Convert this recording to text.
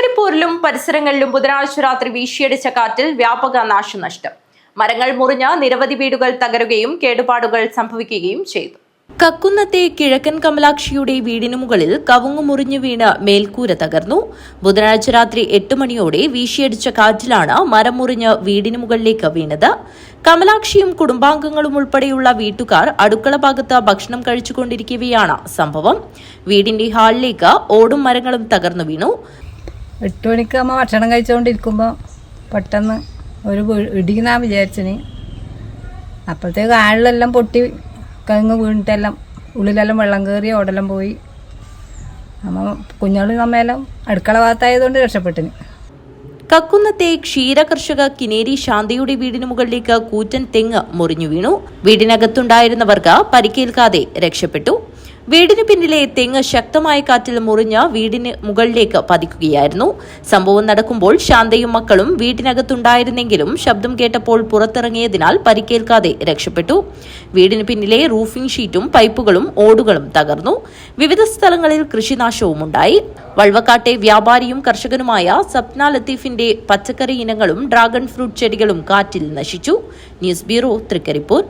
തൃക്കരിപ്പൂരിലും പരിസരങ്ങളിലും ബുധനാഴ്ച രാത്രി വീശിയടിച്ച കാറ്റിൽ വ്യാപക നാശനഷ്ടം. മരങ്ങൾ മുറിഞ്ഞ നിരവധി വീടുകൾ തകരുകയും കേടുപാടുകൾ സംഭവിക്കുകയും ചെയ്തു. കക്കുന്നത്തെ കിഴക്കൻ കമലാക്ഷിയുടെ വീടിനു മുകളിൽ കവുങ്ങു മുറിഞ്ഞു വീണ് മേൽക്കൂര തകർന്നു. ബുധനാഴ്ച രാത്രി എട്ട് മണിയോടെ വീശിയടിച്ച കാറ്റിലാണ് മരം മുറിഞ്ഞ് വീടിനു മുകളിലേക്ക് വീണത്. കമലാക്ഷിയും കുടുംബാംഗങ്ങളും ഉൾപ്പെടെയുള്ള വീട്ടുകാർ അടുക്കള ഭാഗത്ത് ഭക്ഷണം കഴിച്ചുകൊണ്ടിരിക്കവെയാണ് സംഭവം. വീടിന്റെ ഹാളിലേക്ക് ഓടും മരങ്ങളും തകർന്നു വീണു. എട്ട് മണിക്ക് അമ്മ ഭക്ഷണം കഴിച്ചുകൊണ്ടിരിക്കുമ്പോൾ പെട്ടെന്ന് ഒരു ഇടിക്കുന്ന വിചാരിച്ചിന്. അപ്പോഴത്തേക്ക് ആളിലെല്ലാം പൊട്ടി കങ്ങ് വീണിട്ടെല്ലാം ഉള്ളിലെല്ലാം വെള്ളം കയറി ഓടെല്ലാം പോയി. അമ്മ കുഞ്ഞോളി നമ്മയെല്ലാം അടുക്കള ഭാഗത്തായതുകൊണ്ട് രക്ഷപ്പെട്ടിന്. കക്കുന്നത്തെ ക്ഷീരകർഷക കിനേരി ശാന്തിയുടെ വീടിന് മുകളിലേക്ക് കൂറ്റൻ തെങ്ങ് മുറിഞ്ഞു വീണു. വീടിനകത്തുണ്ടായിരുന്നവർക്ക് പരിക്കേൽക്കാതെ രക്ഷപ്പെട്ടു. വീടിന് പിന്നിലെ തെങ്ങ് ശക്തമായ കാറ്റിൽ മുറിഞ്ഞ് വീടിന് മുകളിലേക്ക് പതിക്കുകയായിരുന്നു. സംഭവം നടക്കുമ്പോൾ ശാന്തയും മക്കളും വീടിനകത്തുണ്ടായിരുന്നെങ്കിലും ശബ്ദം കേട്ടപ്പോൾ പുറത്തിറങ്ങിയതിനാൽ പരിക്കേൽക്കാതെ രക്ഷപ്പെട്ടു. വീടിന് പിന്നിലെ റൂഫിംഗ് ഷീറ്റും പൈപ്പുകളും ഓടുകളും തകർന്നു. വിവിധ സ്ഥലങ്ങളിൽ കൃഷിനാശവും ഉണ്ടായി. വൾവക്കാട്ടെ വ്യാപാരിയും കർഷകനുമായ സപ്ന ലത്തീഫിന്റെ പച്ചക്കറി ഇനങ്ങളും ഡ്രാഗൺ ഫ്രൂട്ട് ചെടികളും കാറ്റിൽ നശിച്ചു. News bureau Thrikkaripur.